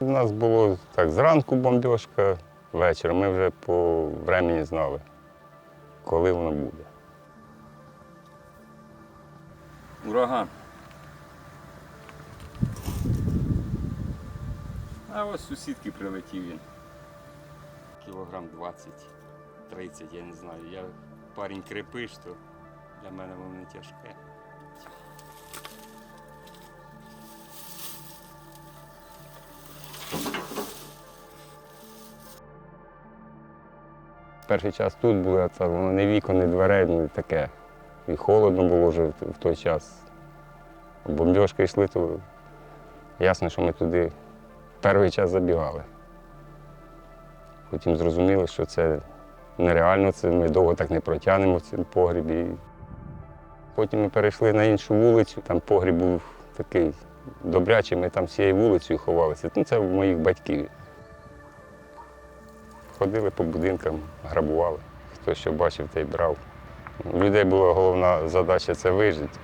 У нас було так, зранку бомбіжка, вечором. Ми вже по времені знали, коли воно буде. Ураган. А ось сусідки прилетів він. Кілограм 20-30, я не знаю. Я парень крепиш, то для мене воно не тяжке. Перший час тут було, а це воно не вікон, не дверей, ну таке. І холодно було вже в той час. Бомбіжки йшли, то ясно, що ми туди перший час забігали. Потім зрозуміли, що це нереально, це ми довго так не протягнемо в цьому погрібі. Потім ми перейшли на іншу вулицю, там погріб був такий добрячий, ми там всією вулицею ховалися. Ну, це моїх батьків. Ходили по будинкам, грабували. Хто що бачив, той брав. У людей була головна задача це вижити.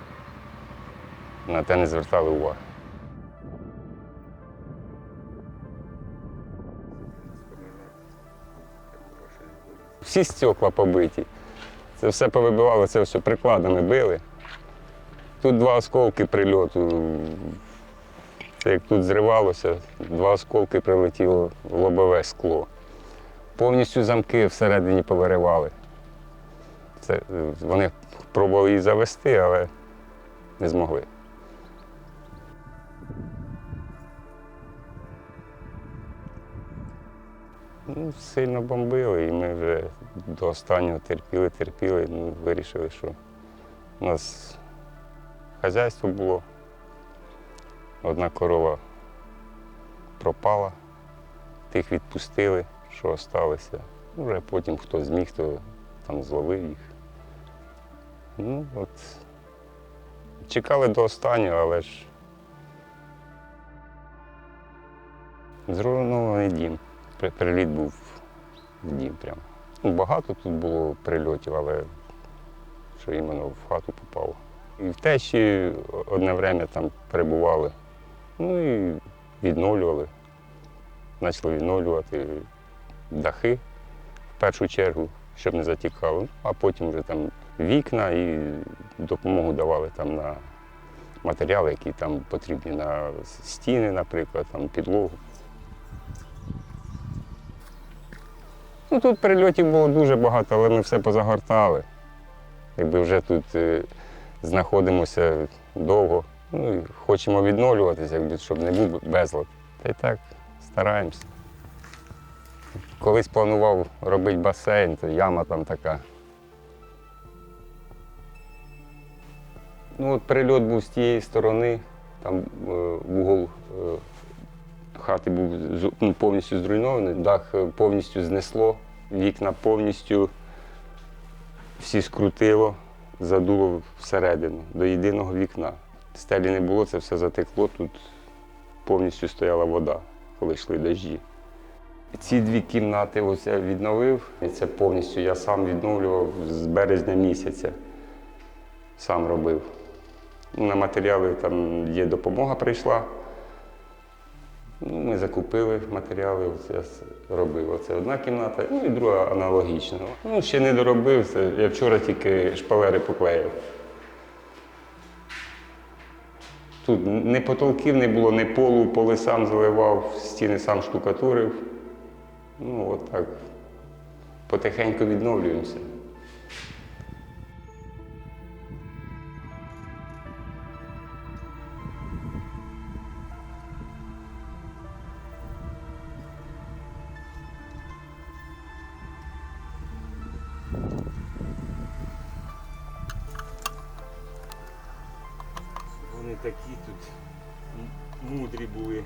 На те не звертали уваги. Всі стекла побиті. Це все повибивало, це все прикладами били. Тут два осколки прильоту. Це як тут зривалося, два осколки прилетіло в лобове скло. Повністю замки всередині повиривали. Це, е, вони пробували її завести, але не змогли. Ну, сильно бомбили, і ми вже до останнього терпіли, терпіли. Ну, вирішили, що у нас хазяйство було. Одна корова пропала, тих відпустили, що залишилося. Вже потім хто зміг, то там зловив їх. Ну, от. Чекали до останнього, але ж зруйнований дім. Приліт був в дім прямо. Ну, багато тут було прильотів, але що іменно в хату попало. І в тещі одне время там перебували. Ну і відновлювали. Почали відновлювати дахи в першу чергу, щоб не затікало. А потім вже там вікна і допомогу давали там на матеріали, які там потрібні на стіни, наприклад, там підлогу. Ну, тут прильотів було дуже багато, але ми все позагортали. Якби вже тут е, знаходимося довго. Ну, і хочемо відновлюватися, щоб не був безлад. Та й так стараємося. Колись планував робити басейн, то яма там така. Ну, от прильот був з тієї сторони, там е, вугол е, хати був ну, повністю зруйнований, дах е, повністю знесло, вікна повністю всі скрутило, задуло всередину, до єдиного вікна. Стелі не було, це все затекло, тут повністю стояла вода, коли йшли дощі. Ці дві кімнати ось я відновив. І це повністю я сам відновлював з березня місяця. Сам робив. На матеріали там є допомога прийшла. Ну, ми закупили матеріали, оце робив. Оце одна кімната, ну і друга аналогічна. Ну, ще не доробив, це я вчора тільки шпалери поклеїв. Тут ні потолків не було, ні полу, поли сам заливав, стіни сам штукатурив. Ну, от так. Потихеньку відновлюємося. Вони такі тут мудрі були.